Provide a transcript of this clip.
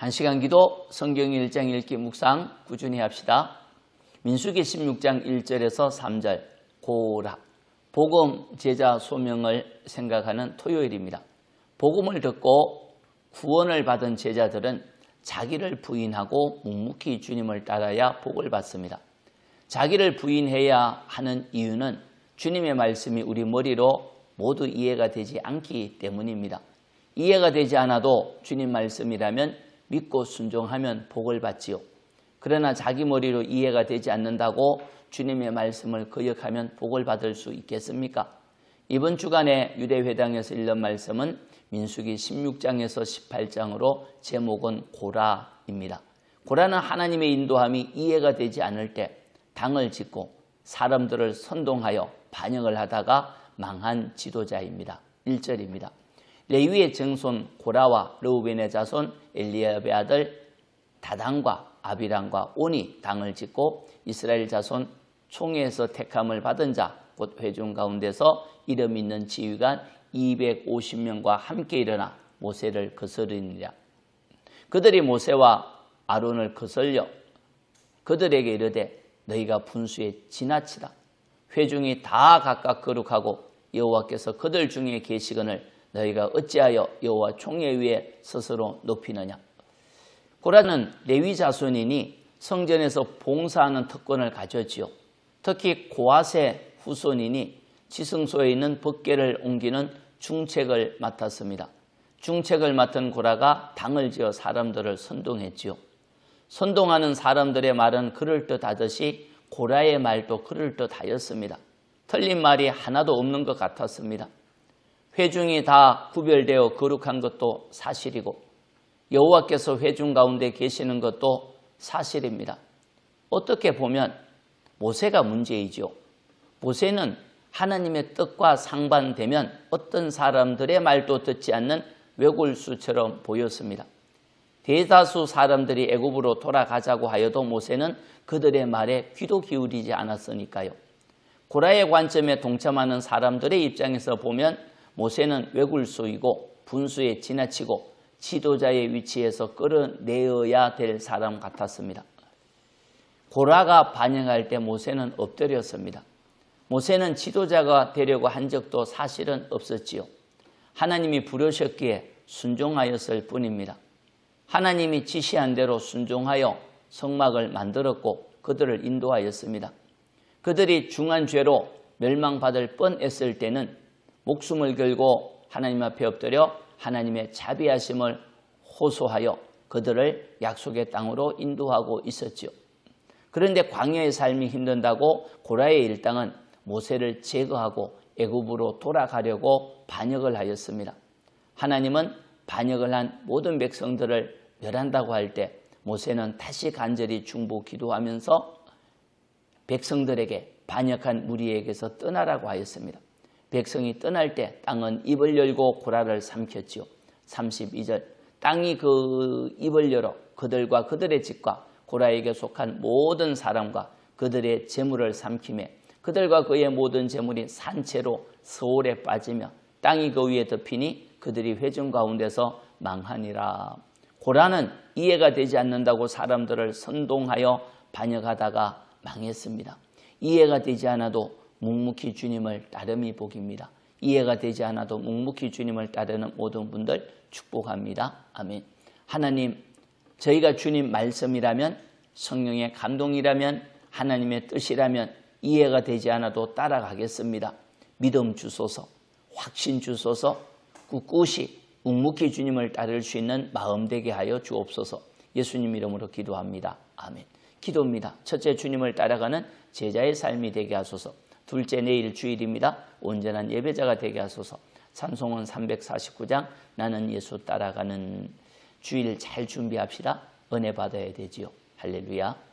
한 시간 기도 성경 1장 읽기 묵상 꾸준히 합시다. 민수기 16장 1절에서 3절 고라 복음 제자 소명을 생각하는 토요일입니다. 복음을 듣고 구원을 받은 제자들은 자기를 부인하고 묵묵히 주님을 따라야 복을 받습니다. 자기를 부인해야 하는 이유는 주님의 말씀이 우리 머리로 모두 이해가 되지 않기 때문입니다. 이해가 되지 않아도 주님 말씀이라면 믿고 순종하면 복을 받지요. 그러나 자기 머리로 이해가 되지 않는다고 주님의 말씀을 거역하면 복을 받을 수 있겠습니까? 이번 주간에 유대회당에서 읽는 말씀은 민수기 16장에서 18장으로 제목은 고라입니다. 고라는 하나님의 인도함이 이해가 되지 않을 때 당을 짓고 사람들을 선동하여 반역을 하다가 망한 지도자입니다. 1절입니다. 레위의 정손 고라와 르우벤의 자손 엘리압의 아들 다단과 아비랑과 온이 당을 짓고 이스라엘 자손 총회에서 택함을 받은 자 곧 회중 가운데서 이름 있는 지휘관 250명과 함께 일어나 모세를 거스르니라. 그들이 모세와 아론을 거슬려 그들에게 이르되 너희가 분수에 지나치다. 회중이 다 각각 거룩하고 여호와께서 그들 중에 계시거늘 너희가 어찌하여 여호와 총회 위에 스스로 높이느냐 고라는 레위 자손이니 성전에서 봉사하는 특권을 가졌지요. 특히 고아세 후손이니 지성소에 있는 법계를 옮기는 중책을 맡았습니다. 중책을 맡은 고라가 당을 지어 사람들을 선동했지요. 선동하는 사람들의 말은 그럴듯하듯이 고라의 말도 그럴듯하였습니다. 틀린 말이 하나도 없는 것 같았습니다. 회중이 다 구별되어 거룩한 것도 사실이고 여호와께서 회중 가운데 계시는 것도 사실입니다. 어떻게 보면 모세가 문제이죠. 모세는 하나님의 뜻과 상반되면 어떤 사람들의 말도 듣지 않는 외골수처럼 보였습니다. 대다수 사람들이 애굽으로 돌아가자고 하여도 모세는 그들의 말에 귀도 기울이지 않았으니까요. 고라의 관점에 동참하는 사람들의 입장에서 보면 모세는 외굴소이고 분수에 지나치고 지도자의 위치에서 끌어내어야 될 사람 같았습니다. 고라가 반영할 때 모세는 엎드렸습니다. 모세는 지도자가 되려고 한 적도 사실은 없었지요. 하나님이 부르셨기에 순종하였을 뿐입니다. 하나님이 지시한 대로 순종하여 성막을 만들었고 그들을 인도하였습니다. 그들이 중한 죄로 멸망받을 뻔했을 때는 목숨을 걸고 하나님 앞에 엎드려 하나님의 자비하심을 호소하여 그들을 약속의 땅으로 인도하고 있었지요. 그런데 광야의 삶이 힘든다고 고라의 일당은 모세를 제거하고 애굽으로 돌아가려고 반역을 하였습니다. 하나님은 반역을 한 모든 백성들을 멸한다고 할 때 모세는 다시 간절히 중보 기도하면서 백성들에게 반역한 무리에게서 떠나라고 하였습니다. 백성이 떠날 때 땅은 입을 열고 고라를 삼켰지요. 32절 땅이 그 입을 열어 그들과 그들의 집과 고라에게 속한 모든 사람과 그들의 재물을 삼킴에 그들과 그의 모든 재물이 산채로 서울에 빠지며 땅이 그 위에 덮이니 그들이 회중 가운데서 망하니라. 고라는 이해가 되지 않는다고 사람들을 선동하여 반역하다가 망했습니다. 이해가 되지 않아도 묵묵히 주님을 따름이 복입니다. 이해가 되지 않아도 묵묵히 주님을 따르는 모든 분들 축복합니다. 아멘. 하나님, 저희가 주님 말씀이라면 성령의 감동이라면 하나님의 뜻이라면 이해가 되지 않아도 따라가겠습니다. 믿음 주소서, 확신 주소서, 꿋꿋이 묵묵히 주님을 따를 수 있는 마음 되게 하여 주옵소서. 예수님 이름으로 기도합니다. 아멘. 기도입니다. 첫째 주님을 따라가는 제자의 삶이 되게 하소서. 둘째 내일 주일입니다. 온전한 예배자가 되게 하소서. 찬송은 349장 나는 예수 따라가는 주일 잘 준비합시다. 은혜 받아야 되지요. 할렐루야.